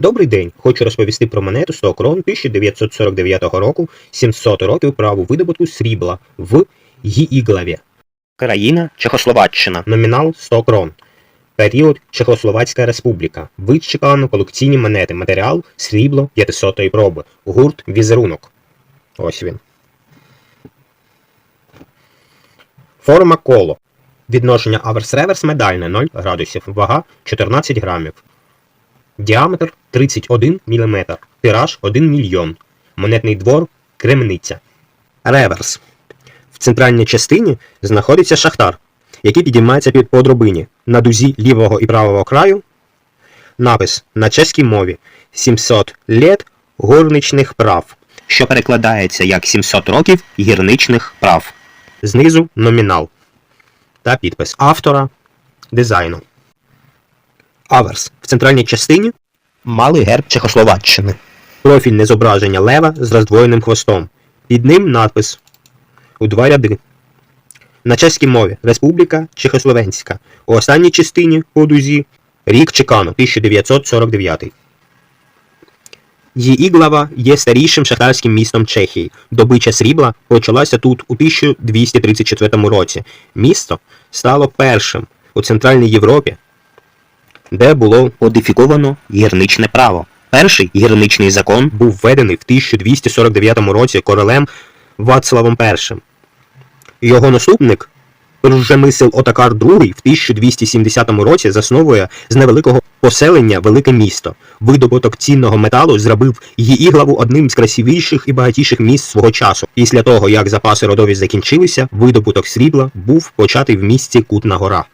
Добрий день. Хочу розповісти про монету 100 крон 1949 року 700 років праву видобутку срібла в Їіглаві. Країна Чехословаччина. Номінал 100 крон. Період Чехословацька Республіка. Вид чекано колекційні монети. Матеріал срібло 500 проби. Гурт візерунок. Ось він. Форма коло. Відношення аверс-реверс медальне 0 градусів. Вага 14 грамів. Діаметр 31 мм. Тираж 1 мільйон. Монетний двор Кремниця. Реверс. В центральній частині знаходиться шахтар, який підіймається під по драбині. На дузі лівого і правого краю напис на чеській мові 700 літ горничних прав, що перекладається як 700 років гірничних прав. Знизу номінал та підпис автора дизайну. Аверс в центральній частині малий герб Чехословаччини. Профільне зображення лева з роздвоєним хвостом. Під ним надпис у два ряди. На чеській мові Республіка Чехословенська. У останній частині по дузі рік Чекану 1949. Їіглава є старішим шахтарським містом Чехії. Добича срібла почалася тут у 1234 році. Місто стало першим у Центральній Європі, де було кодифіковано гірничне право. Перший гірничний закон був введений в 1249 році королем Вацлавом І. Його наступник Ржемисел Отакар II в 1270 році засновує з невеликого поселення велике місто. Видобуток цінного металу зробив Їіглаву одним з красивіших і багатіших міст свого часу. Після того, як запаси родові закінчилися, видобуток срібла був початий в місті Кутна Гора.